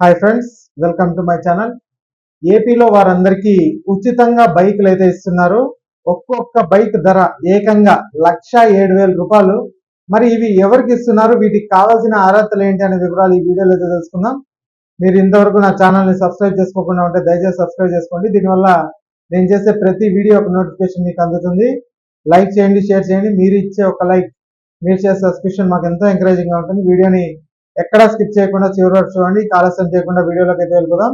Hi friends welcome to my channel ఏపీలో వారందరికీ ఉచితంగా బైకులు అయితే ఇస్తున్నారు. ఒక్కొక్క బైక్ ధర ఏకంగా లక్ష ఏడు వేల రూపాయలు. మరి ఇవి ఎవరికి ఇస్తున్నారు? వీటికి కావాల్సిన అర్హతలు ఏంటి అనే వివరాలు ఈ వీడియోలో అయితే తెలుసుకుందాం. మీరు ఇంతవరకు నా ఛానల్ని సబ్స్క్రైబ్ చేసుకోకుండా ఉంటే దయచేసి సబ్స్క్రైబ్ చేసుకోండి. దీనివల్ల నేను చేసే ప్రతి వీడియో ఒక నోటిఫికేషన్ మీకు అందుతుంది. లైక్ చేయండి షేర్ చేయండి. మీరు ఇచ్చే ఒక లైక్ మీరు చేసే సబ్స్క్రిప్షన్ మాకు ఎంతో ఎంకరేజింగ్గా ఉంటుంది. వీడియోని ఎక్కడా స్కిప్ చేయకుండా చివరి వరకు చూడండి. ఆలస్యం చేయకుండా వీడియోలోకి అయితే వెళ్ళిపోదాం.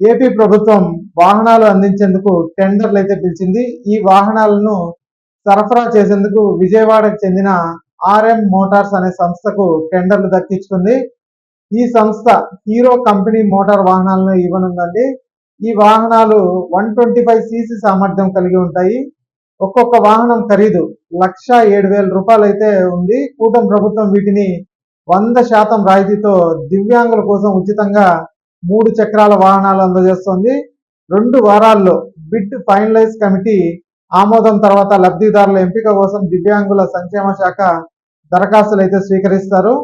ఏపీ ప్రభుత్వం వాహనాలు అందించేందుకు టెండర్లు అయితే పిలిచింది. ఈ వాహనాలను సరఫరా చేసేందుకు విజయవాడకు చెందిన ఆర్ఎం మోటార్స్ అనే సంస్థకు టెండర్లు దక్కించుకుంది. ఈ సంస్థ హీరో కంపెనీ మోటార్ వాహనాలను ఇవ్వనుందండి. ఈ వాహనాలు వన్ ట్వంటీ ఫైవ్ సీసీ సామర్థ్యం కలిగి ఉంటాయి. ఒక్కొక్క వాహనం ఖరీదు లక్ష ఏడు వేల రూపాయలు అయితే ఉంది. కూటమి ప్రభుత్వం వీటిని వంద శాతం రాయితీతో దివ్యాంగుల కోసం ఉచితంగా మూడు చక్రాల వాహనాలు అందజేస్తోంది. రెండు వారాల్లో బిడ్ ఫైనలైజ్ కమిటీ ఆమోదం తర్వాత లబ్ధిదారుల ఎంపిక కోసం దివ్యాంగుల సంక్షేమ శాఖ దరఖాస్తులు అయితే స్వీకరిస్తారు.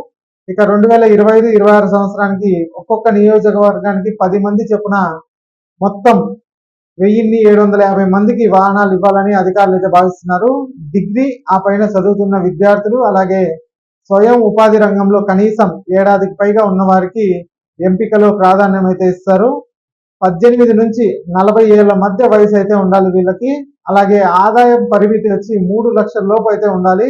ఇక రెండు వేల ఇరవై ఐదు ఇరవై ఆరు సంవత్సరానికి ఒక్కొక్క నియోజకవర్గానికి పది మంది చొప్పున మొత్తం వెయ్యిన్ని ఏడు వందల యాభై మందికి వాహనాలు ఇవ్వాలని అధికారులు అయితే భావిస్తున్నారు. డిగ్రీ ఆ పైన చదువుతున్న విద్యార్థులు అలాగే స్వయం ఉపాధి రంగంలో కనీసం ఏడాదికి పైగా ఉన్న వారికి ఎంపికలో ప్రాధాన్యం అయితే ఇస్తారు. పద్దెనిమిది నుంచి నలభై ఏళ్ళ మధ్య వయసు అయితే ఉండాలి వీళ్ళకి. అలాగే ఆదాయం పరిమితి వచ్చి మూడు లక్షల లోపు అయితే ఉండాలి.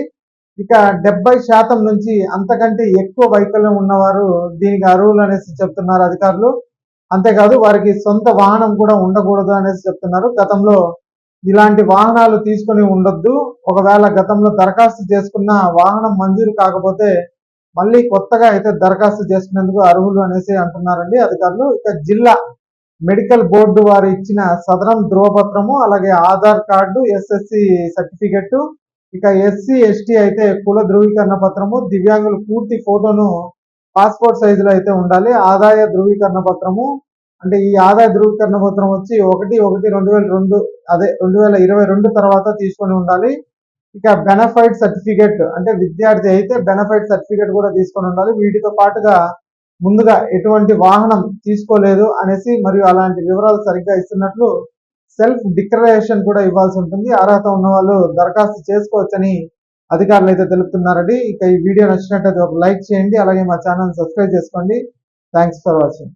ఇక డెబ్బై శాతం నుంచి అంతకంటే ఎక్కువ వైకల్యం ఉన్నవారు దీనికి అర్హులు అనేసి చెప్తున్నారు అధికారులు. అంతేకాదు వారికి సొంత వాహనం కూడా ఉండకూడదు అనేసి చెప్తున్నారు. గతంలో ఇలాంటి వాహనాలు తీసుకొని ఉండొద్దు. ఒకవేళ గతంలో దరఖాస్తు చేసుకున్న వాహనం మంజూరు కాకపోతే మళ్ళీ కొత్తగా అయితే దరఖాస్తు చేసుకునేందుకు అర్హులు అనేసి అంటున్నారండి అధికారులు. ఇక జిల్లా మెడికల్ బోర్డు వారు ఇచ్చిన సదరం ధృవపత్రము అలాగే ఆధార్ కార్డు ఎస్ఎస్సి సర్టిఫికెట్ ఇక ఎస్సీ ఎస్టీ అయితే కుల ధృవీకరణ పత్రము దివ్యాంగులు పూర్తి ఫోటోను పాస్పోర్ట్ సైజులో అయితే ఉండాలి. ఆదాయ ధృవీకరణ పత్రము అంటే ఈ ఆదాయ ధృవీకరణ పత్రం వచ్చి ఒకటి ఒకటి రెండు వేల రెండు అదే రెండు వేల ఇరవై రెండు తర్వాత తీసుకొని ఉండాలి. ఇక బెనఫైట్ సర్టిఫికేట్ అంటే విద్యార్థి అయితే బెనఫైట్ సర్టిఫికేట్ కూడా తీసుకొని ఉండాలి. వీటితో పాటుగా ముందుగా ఎటువంటి వాహనం తీసుకోలేదు అనేసి మరియు అలాంటి వివరాలు సరిగ్గా ఇస్తున్నట్లు సెల్ఫ్ డిక్లరేషన్ కూడా ఇవ్వాల్సి ఉంటుంది. అర్హత ఉన్న వాళ్ళు దరఖాస్తు చేసుకోవచ్చని అధికారులు అయితే తెలుపుతున్నారండి. ఇక ఈ వీడియో నచ్చినట్టయితే ఒక లైక్ చేయండి. అలాగే మా ఛానల్ సబ్స్క్రైబ్ చేసుకోండి. Thanks for watching.